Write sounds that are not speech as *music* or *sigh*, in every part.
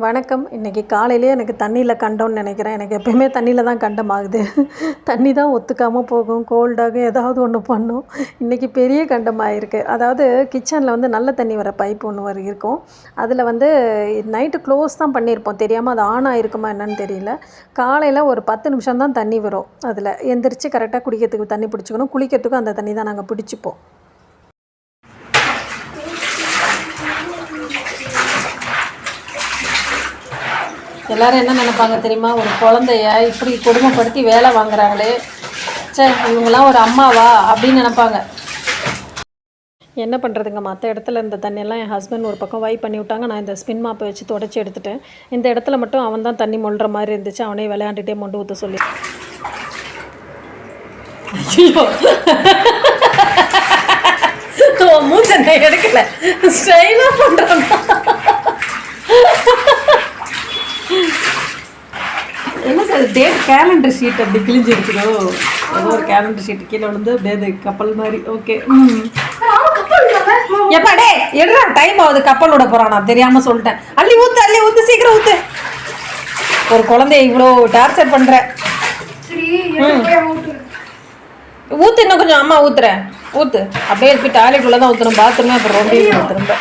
வணக்கம். இன்றைக்கி காலையிலே எனக்கு தண்ணியில் கண்டோன்னு நினைக்கிறேன். எனக்கு எப்பயுமே தண்ணியில் தான் கண்டமாகுது. தண்ணி தான் ஒத்துக்காமல் போகும். கோல்டாகும் ஏதாவது ஒன்று பண்ணும். இன்றைக்கி பெரிய கண்டமாயிருக்கு. அதாவது கிச்சனில் வந்து நல்ல தண்ணி வர பைப் ஒன்று வர இருக்கும். அதில் வந்து நைட்டு க்ளோஸ் தான் பண்ணியிருப்போம். தெரியாமல் அது ஆன் ஆகிருக்குமா என்னன்னு தெரியல. காலையில் ஒரு பத்து நிமிஷம் தான் தண்ணி வரும். அதில் எந்திரிச்சு கரெக்டாக குடிக்கிறதுக்கு தண்ணி பிடிச்சிக்கணும். குளிக்கிறதுக்கும் அந்த தண்ணி தான் நாங்கள் பிடிச்சிப்போம். எல்லாரும் என்ன நினைப்பாங்க தெரியுமா? ஒரு குழந்தைய இப்படி கொடுமைப்படுத்தி வேலை வாங்குறாங்களே. சே இவங்கெல்லாம் ஒரு அம்மாவா? அப்படின்னு நினைப்பாங்க. என்ன பண்ணுறதுங்க மற்ற இடத்துல இந்த தண்ணியெல்லாம் என் ஹஸ்பண்ட் ஒரு பக்கம் வைப் பண்ணி விட்டாங்க. நான் இந்த ஸ்பின் மாப்பை வச்சு தொடச்சி எடுத்துட்டேன். இந்த இடத்துல மட்டும் அவன் தான் தண்ணி மொழுற மாதிரி இருந்துச்சு. அவனே விளையாண்டுட்டே மொண்டு ஊற்ற சொல்லி. ஐயோ. *laughs* எடுக்கல. ஸ்டைலாக பண்ணுறான் சார் டேட் கேலண்டர் ஷீட் அப்படி கிழிஞ்சிருச்சுதோ ஏதோ ஒரு கேலண்டர் ஷீட் கீழே விழுந்து அப்படியே அது கப்பல் மாதிரி. ஓகே ம். எப்பா டே எடுறா டைம் ஆகுது கப்பல் விட போகிறான் நான் தெரியாமல் சொல்லிட்டேன். அள்ளி ஊத்து அள்ளி ஊத்து சீக்கிரம் ஊத்து. ஒரு குழந்தைய இவ்வளோ டார்ச்சர் பண்ணுற ஊத்து இன்னும் கொஞ்சம் அம்மா ஊத்துறேன் ஊத்து. அப்படியே போய் டாய்லெட் உள்ள தான் ஊற்றணும் பாத்ரூமே அப்புறம் ரொம்ப திரும்ப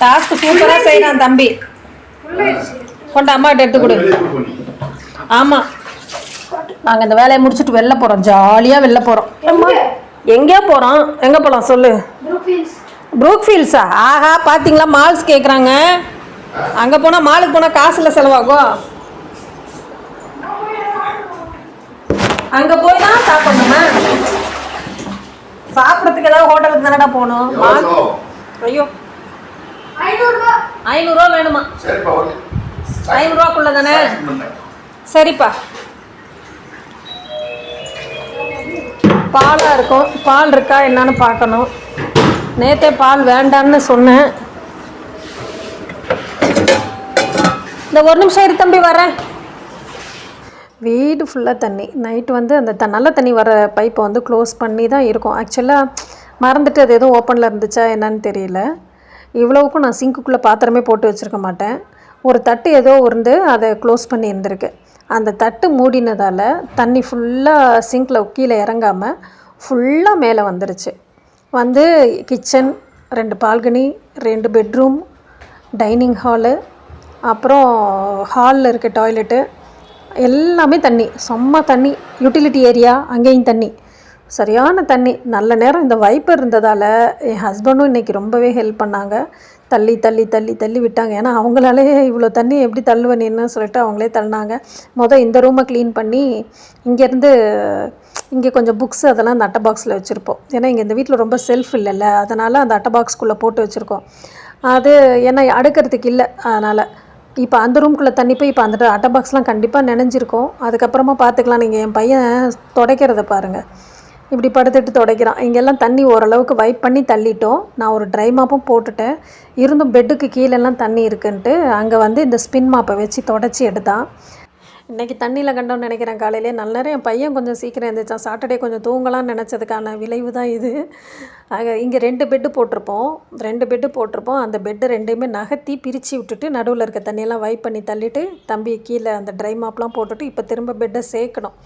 டாஸ்க் சூப்பராக செய்யறான் தம்பி. கொண்டு அம்மாட்ட எடுத்து கொடு. ஆமாம் நாங்கள் இந்த வேலையை முடிச்சுட்டு வெளில போகிறோம் ஜாலியாக வெளில போகிறோம் அம்மா எங்கே போகிறோம் எங்கே போகலாம் சொல்லு. ப்ரூக் ஃபீல்ஸா ஆஹா பார்த்தீங்களா மால்ஸ் கேட்குறாங்க அங்கே போனால் மாலுக்கு போனால் காசில் செலவாகும். அங்கே போய் தான் சாப்பிடணுமா? சாப்பிட்றதுக்கு ஏதாவது ஹோட்டலுக்கு தானடா போகணும்? மால் ஐயோ. ஐநூறுரூவா வேணுமா? சரிப்பா ஓகே. ஐநூறுரூவாக்குள்ள தானே சரிப்பா. பாலாக இருக்கும். பால் இருக்கா என்னன்னு பார்க்கணும். நேற்றே பால் வேண்டான்னு சொன்னேன். இந்த ஒரு நிமிஷம் இரு தம்பி வரேன். வீடு ஃபுல்லாக தண்ணி. நைட் வந்து அந்த த நல்ல தண்ணி வர பைப்பை வந்து க்ளோஸ் பண்ணி தான் இருக்கும் ஆக்சுவலாக மறந்துட்டு அது எதுவும் ஓப்பனில் இருந்துச்சா என்னன்னு தெரியல. இவ்வளவுக்கும் நான் சிங்க்குள்ளே பாத்திரமே போட்டு வச்சுருக்க மாட்டேன். ஒரு தட்டு ஏதோ இருந்து அதை க்ளோஸ் பண்ணி இருந்திருக்கு. அந்த தட்டு மூடினதால் தண்ணி ஃபுல்லாக சிங்கில் கீழே இறங்காமல் ஃபுல்லாக மேலே வந்துருச்சு. வந்து கிச்சன் ரெண்டு பால்கனி ரெண்டு பெட்ரூம் டைனிங் ஹாலு அப்புறம் ஹாலில் இருக்க டாய்லெட்டு எல்லாமே தண்ணி. செம்ம தண்ணி. யூட்டிலிட்டி ஏரியா அங்கேயும் தண்ணி. சரியான தண்ணி நல்ல நேரம் இந்த வைப்பர் இருந்ததால் என் ஹஸ்பண்டும் இன்றைக்கி ரொம்பவே ஹெல்ப் பண்ணாங்க. தள்ளி தள்ளி தள்ளி தள்ளி விட்டாங்க. ஏன்னா அவங்களாலே இவ்வளோ தண்ணி எப்படி தள்ளுவனின்னு சொல்லிட்டு அவங்களே தள்ளினாங்க. மொதல் இந்த ரூமை க்ளீன் பண்ணி இங்கேருந்து இங்கே கொஞ்சம் புக்ஸ் அதெல்லாம் அந்த அட்டை பாக்ஸில் வச்சுருப்போம். ஏன்னா இங்கே இந்த வீட்டில் ரொம்ப செல்ஃப் இல்லைல்ல. அதனால் அந்த அட்டை பாக்ஸ்க்குள்ளே போட்டு வச்சுருக்கோம். அது ஏன்னா அடுக்கிறதுக்கு இல்லை. அதனால் இப்போ அந்த ரூம்குள்ளே தண்ணி போய் இப்போ அந்த அட்டை பாக்ஸ்லாம் கண்டிப்பாக நினைஞ்சிருக்கும். அதுக்கப்புறமா பார்த்துக்கலாம் நீங்கள் என் பையன் துடைக்கிறத பாருங்கள் இப்படி படுத்துட்டு துடைக்கிறான். இங்கெல்லாம் தண்ணி ஓரளவுக்கு வைப் பண்ணி தள்ளிட்டோம். நான் ஒரு ட்ரை மாப்பும் போட்டுட்டேன். இருந்தும் பெட்டுக்கு கீழெல்லாம் தண்ணி இருக்குன்ட்டு அங்கே வந்து இந்த ஸ்பின் மாப்பை வச்சு தொடச்சி எடுத்தான். இன்றைக்கி தண்ணியில் கண்டோம்னு நினைக்கிறேன் காலையிலே. நல்ல நேரம். என் பையன் கொஞ்சம் சீக்கிரம் எழுந்திரிச்சான் சாட்டர்டே கொஞ்சம் தூங்கலாம்னு நினச்சதுக்கான விளைவு தான் இது. ஆக இங்கே ரெண்டு பெட்டு போட்டிருப்போம். ரெண்டு பெட்டு போட்டிருப்போம். அந்த பெட்டு ரெண்டையுமே நகர்த்தி பிரித்து விட்டுட்டு நடுவில் இருக்க தண்ணியெல்லாம் வைப் பண்ணி தள்ளிட்டு தம்பி கீழே அந்த ட்ரை மாப்லாம் போட்டுட்டு இப்போ திரும்ப பெட்டை சேர்க்கணும்.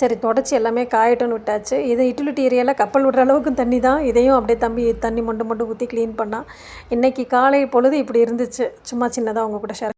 சரி தொடச்சி எல்லாமே காயட்டும்னு விட்டாச்சு. இது யூட்டிலிட்டி ஏரியாவில் கப்பல் விடுற அளவுக்கு தண்ணி தான். இதையும் அப்படியே தம்பி தண்ணி மொண்டு மொண்டு ஊற்றி க்ளீன் பண்ணால் இன்றைக்கி காலை பொழுது இப்படி இருந்துச்சு. சும்மா சின்னதாக உங்கள் கூட ஷேர்